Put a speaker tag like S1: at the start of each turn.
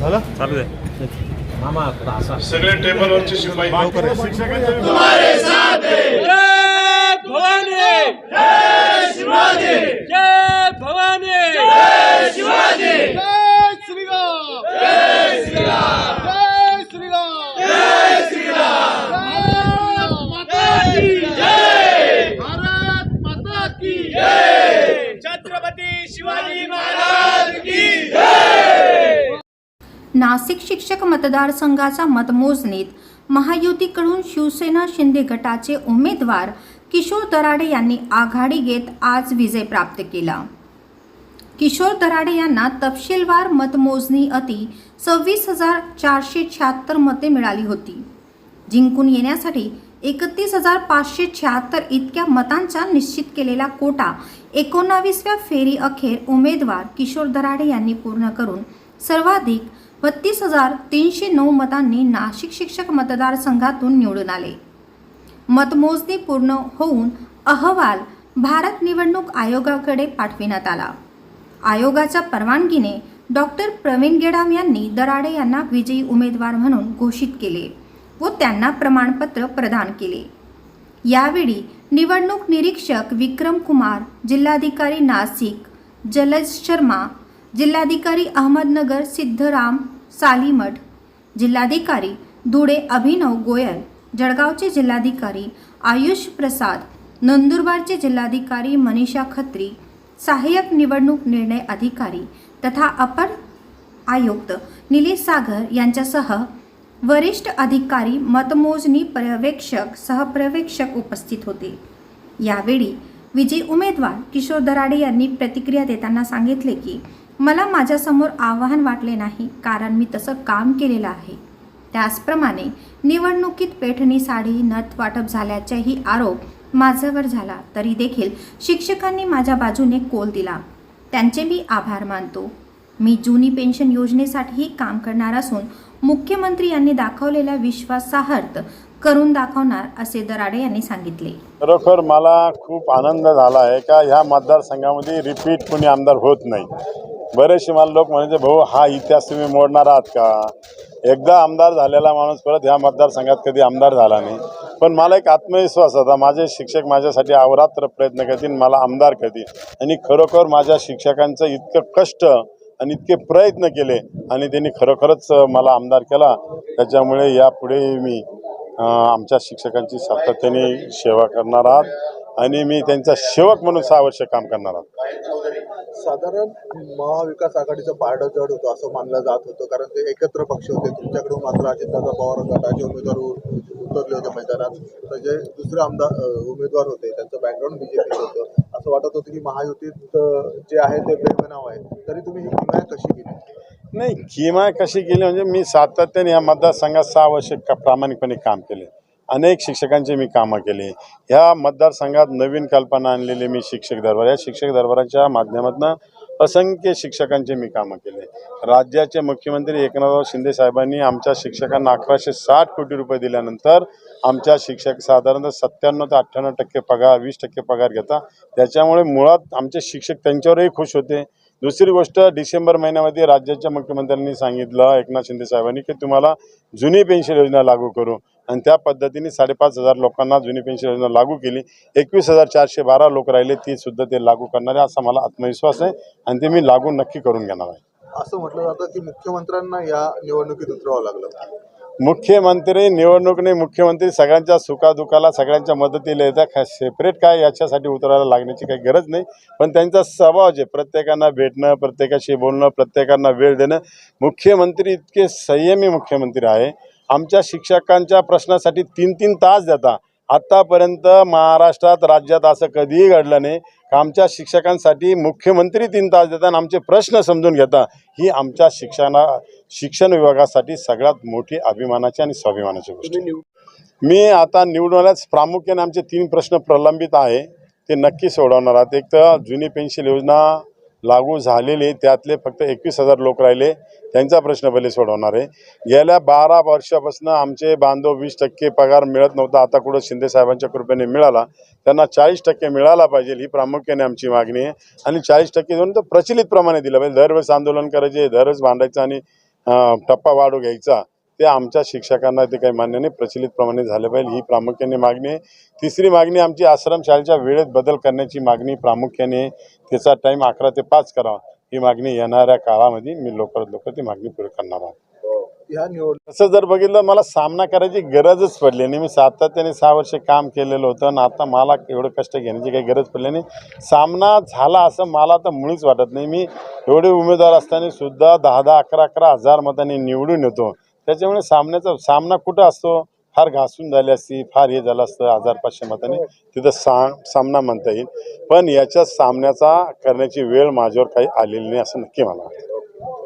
S1: झालं?
S2: चालू आहे.
S1: मामा असा.
S3: सगळे टेबलवरचे शिपाई.
S1: लवकर
S4: जय शिवाजी
S5: नाशिक शिक्षक मतदारसंघाच्या मतमोजणीत महायुतीकडून शिवसेना शिंदे गटाचे उमेदवार किशोर दराडे यांनी आघाडी घेत आज विजय प्राप्त केला. किशोर दराडे यांना तपशीलवार मतमोजणी अती सव्वीस हजार चारशे शहात्तर मते मिळाली होती. जिंकून येण्यासाठी एकतीस हजार पाचशे शहात्तर इतक्या मतांचा निश्चित केलेला कोटा एकोणावीसव्या फेरी अखेर उमेदवार किशोर दराडे यांनी पूर्ण करून सर्वाधिक बत्तीस हजार तीनशे नऊ मतांनी नाशिक शिक्षक मतदारसंघातून निवडून आले. मतमोजणी पूर्ण होऊन अहवाल भारत निवडणूक आयोगाकडे पाठविण्यात आला. आयोगाच्या परवानगीने डॉक्टर प्रवीण गेडाम यांनी दराडे यांना विजयी उमेदवार म्हणून घोषित केले व त्यांना प्रमाणपत्र प्रदान केले. यावेळी निवडणूक निरीक्षक विक्रम कुमार जिल्हाधिकारी नाशिक जलज शर्मा जिल्हाधिकारी अहमदनगर सिद्धराम सालीमठ जिल्हाधिकारी धुळे अभिनव गोयल जळगावचे जिल्हाधिकारी आयुष प्रसाद नंदुरबारचे जिल्हाधिकारी मनीषा खत्री सहाय्यक निवडणूक निर्णय अधिकारी तथा अपर आयुक्त निलेश सागर यांच्यासह वरिष्ठ अधिकारी मतमोजणी पर्यवेक्षक सहपर्यवेक्षक उपस्थित होते. यावेळी विजयी उमेदवार किशोर दराडे यांनी प्रतिक्रिया देताना सांगितले की मला माझ्यासमोर आव्हान वाटले नाही कारण मी तसं काम केलेलं आहे. त्याचप्रमाणे निवडणुकीत पेठणी साडी नथ वाटप झाल्याचाही आरोप माझ्यावर झाला तरी देखील शिक्षकांनी माझ्या बाजूने कोल दिला. त्यांचे मी आभार मानतो. मी जुनी पेन्शन योजनेसाठीही काम करणार असून मुख्यमंत्री यांनी दाखवलेला विश्वासार्थ करून दाखवणार असे दराडे यांनी सांगितले.
S3: खरोखर मला खूप आनंद झाला आहे का ह्या मतदारसंघामध्ये रिपीट कोणी आमदार होत नाही. बरेचसे मला लोक म्हणायचे भाऊ हा इतिहास तुम्ही मोडणार आहात का? एकदा आमदार झालेला माणूस परत ह्या मतदारसंघात कधी आमदार झाला नाही. पण मला एक आत्मविश्वास होता माझे शिक्षक माझ्यासाठी अवरात्र प्रयत्न करतील मला आमदार करतील. आणि खरोखर माझ्या शिक्षकांचं इतकं कष्ट आणि इतके प्रयत्न केले आणि त्यांनी खरोखरच मला आमदार केला. त्याच्यामुळे यापुढे मी आमच्या शिक्षकांची सातत्याने सेवा करणार आहात आणि मी त्यांचा सेवक म्हणून सहा वर्ष काम करणार आहात.
S6: साधारण महाविकास आघाडीचं पारडं जड होतं असं मानलं जात होतं कारण ते एकत्र पक्ष होते. तुमच्याकडून मात्र अजितदादा पवार गटाचे उमेदवार उतरले होते मैदानात. तर जे दुसरे आमदार उमेदवार होते त्यांचं बॅकग्राऊंड बीजेपी होतं. असं वाटत होतं की महायुतीत जे आहे ते बेबनाव आहे. तरी तुम्ही ही हिमायत कशी केली?
S3: नाही किमा कशी केली म्हणजे मी सातत्याने या मतदारसंघात सहा वर्ष का प्रामाणिकपणे काम केले. अनेक शिक्षकांचे मी कामं केले. ह्या मतदारसंघात नवीन कल्पना आणलेली मी शिक्षक दरबार. या शिक्षक दरबाराच्या माध्यमातून असंख्य शिक्षकांचे मी कामं केले. राज्याचे मुख्यमंत्री एकनाथराव शिंदे साहेबांनी आमच्या शिक्षकांना अकराशे साठ कोटी रुपये दिल्यानंतर आमच्या शिक्षक साधारणतः सत्त्याण्णव ते अठ्ठ्याण्णव टक्के पगार वीस टक्के पगार घेता. त्याच्यामुळे मुळात आमचे शिक्षक त्यांच्यावरही खुश होते. दुसरी गोष्ट डिसेंबर महिन्यामध्ये राज्याच्या मुख्यमंत्र्यांनी सांगितलं एकनाथ शिंदे साहेबांनी की तुम्हाला जुनी पेन्शन योजना लागू करू. आणि त्या पद्धतीने साडेपाच हजार लोकांना जुनी पेन्शन योजना लागू केली. एकवीस हजार चारशे बारा लोक राहिले ती सुद्धा ते लागू करणारे असा मला आत्मविश्वास आहे. आणि ते मी लागू नक्की करून घेणार आहे.
S6: असं म्हटलं जातं की मुख्यमंत्र्यांना या निवडणुकीत उतरावं लागलं.
S3: मुख्यमंत्री निवडणूक नाही मुख्यमंत्री सगळ्यांच्या सुखादुखाला सगळ्यांच्या मदतीला येतात. काय सेपरेट काय याच्यासाठी उतरायला लागण्याची काही गरज नाही. पण त्यांचा स्वभाव जे प्रत्येकांना भेटणं प्रत्येकाशी बोलणं प्रत्येकांना वेळ देणं मुख्यमंत्री इतके संयमी मुख्यमंत्री आहे. आमच्या शिक्षकांच्या प्रश्नासाठी तीन तीन तास देता. आत्तापर्यंत महाराष्ट्रात राज्यात असं कधीही घडलं नाही. आमच्या शिक्षकांसाठी मुख्यमंत्री तीन तास देतात आमचे प्रश्न समजून घेता. ही आमच्या शिक्षणा शिक्षण विभागासाठी सगळ्यात मोठी अभिमानाची आणि स्वाभिमानाची गोष्ट मी आता निवडण्यास प्रामुख्याने आमचे तीन प्रश्न प्रलंबित आहे. ते नक्की सोडवणार आहात. एक तर जुनी पेन्शन योजना लागू झालेली त्यातले फक्त एकवीस हजार लोक राहिले. त्यांचा प्रश्न पहिले सोडवणार आहे. गेल्या बारा वर्षापासून आमचे बांधव वीस टक्के पगार मिळत नव्हता. आता कुठं शिंदे साहेबांच्या कृपेने मिळाला त्यांना चाळीस टक्के मिळाला पाहिजे ही प्रामुख्याने आमची मागणी आहे. आणि चाळीस टक्के देऊन तर प्रचलित प्रमाणे दिलं पाहिजे. दरवेळेस आंदोलन करायचे दरवेळेस भांडायचं आणि टप्पा वाढू घ्यायचा. ते आमच्या शिक्षकांना ते काही मान्य नाही प्रचलितप्रमाणे झालं पाहिजे. ही प्रामुख्याने मागणी आहे. तिसरी मागणी आमची आश्रमशाळेच्या वेळेत बदल करण्याची मागणी प्रामुख्याने. त्याचा टाईम अकरा ते पाच करावा. ही मागणी येणाऱ्या काळामध्ये मी लवकरात लवकर ती मागणी पूर्ण करणार आहे.
S6: ह्या निवड
S3: तसं जर बघितलं मला सामना करायची गरजच पडली नाही. मी सातत्याने सहा वर्ष काम केलेलं होतं आणि आता मला एवढं कष्ट घेण्याची काही गरज पडली नाही. सामना झाला असं मला तर मुळीच वाटत नाही. मी एवढे उमेदवार असताना सुद्धा दहा दहा अकरा अकरा हजार मतांनी निवडून येतो. त्याच्यामुळे सामन्याचा सामना कुठं असतो? फार घासून झाली असती फार हे झालं असतं हजार पाचशे मतांनी. तिथं सा सामना म्हणता येईल. पण याच्या सामन्याचा करण्याची वेळ माझ्यावर काही आलेली नाही असं नक्की मला वाटतं.